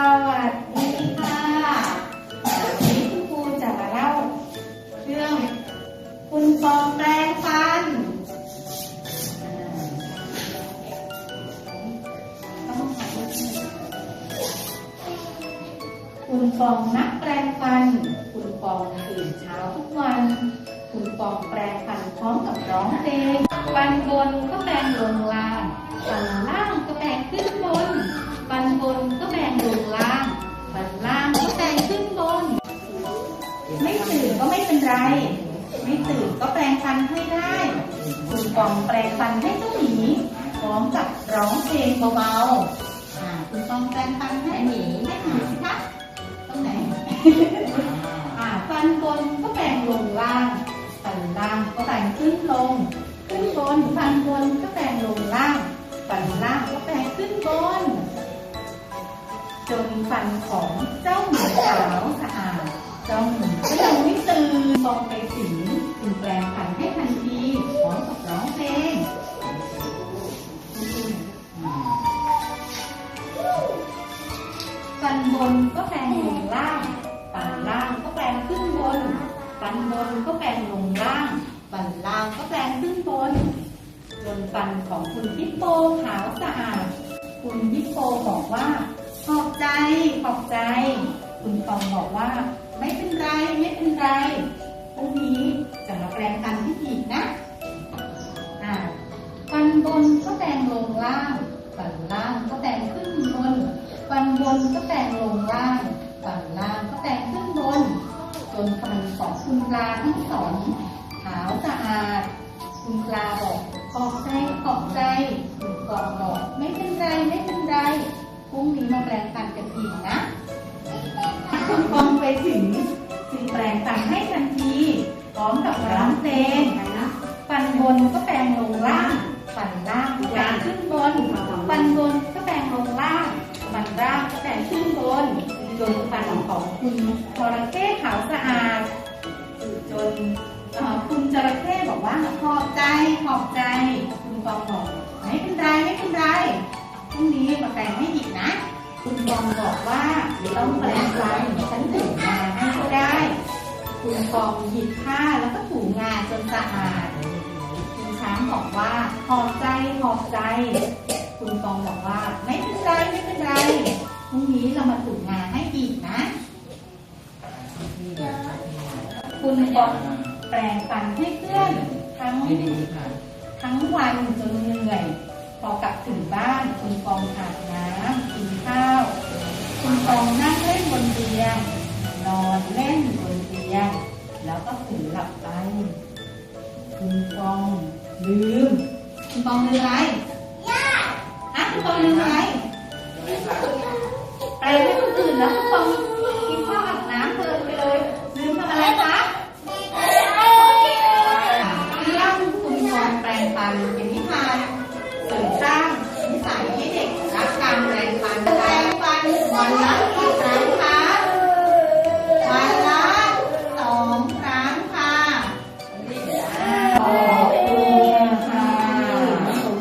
สวัสดีค่ะวันนี้คุณครูจะมาเล่าเรื่องคุณฟองแปลงฟันคุณฟองนักแปลงฟัน คุณฟองตื่นเช้าทุกวัน คุณฟองแปลงฟันพร้อมกับร้องเพลงฟันบนก็แปลงลงล่างฟันล่างก็แปลงขึ้น นก็ไม่เป็นไร ไม่ตื่นก็แปลงฟันให้ได้ คุณฟองแปลงฟันให้เจ้าหมีพร้อมกับร้องเพลงเบาๆอ่าคุณฟองแปลงฟันให้หมีให้หมีสิคะตรงไหนอ่าฟันบนก็แปลงลงล่างฟันล่างก็แปลงขึ้นลง ขึ้นบนฟันบนก็แปลงลงล่างฟันล่างก็แปลงขึ้นบนจนฟันของเจ้าหมี ก็แปลงลงล่างฟันล่างก็แปลงขึ้นบนฟันบนก็แปลงลงล่างฟันล่างก็แปลงขึ้นบน จนฟันของคุณฮิปโปขาวสะอาด คุณฮิปโปบอกว่า ขอบใจ ขอบใจ คุณฟองบอกว่า ไม่เป็นไร ไม่เป็นไรพรุ่งนี้จะมาแปลงฟันที่อีกนะ อ่า ฟันบนก็แปลงลงล่าง บนก็แปลงลงล่างฟันล่างก็แปลงขึ้นบน จนฟันของคุณปลาทั้งสองขาวสะอาด คุณปลาบอกขอบใจขอบใจคุณกองบอกไม่เป็นไรไม่เป็นไรพรุ่งนี้มาแปลงฟันกันอีกนะคุณฟองไปถึงจึงแปลงฟันให้ทันทีพร้อมกับร้องเพลงฟันบนก็แปลง จนฟันของคุณจระเข้ขาวสะอาดจนคุณจระเข้บอกว่าขอบใจขอบใจ คุณฟองบอกไม่เป็นไรไม่เป็นไรพรุ่งนี้มาแปลงให้อีกนะ คุณฟองบอกว่าต้องแปลงฟันฉันถูงาให้ก็ได้ คุณฟองหยิบผ้าแล้วก็ถูงานจนสะอาดคุณช้างบอกว่าขอบใจขอบใจ คุณฟองบอกว่าไม่เป็นไรไม่เป็นไร พรุ่งนี้เรามาถูงาให้อีกนะคุณฟองแปลงฟันให้เพื่อนทั้งไม่ดีค่ะทั้งวันจนเหนื่อย พอกลับถึงบ้านคุณฟองอาบน้ำกินข้าว คุณฟองนั่งเล่นบนเตียงนอนเล่นบนเตียงแล้วก็ถึงหลับไป คุณฟองลืม คุณฟองลืมอะไรย่าฮะคุณฟองลืมอะไร ไปให้คนอื่นแล้วความ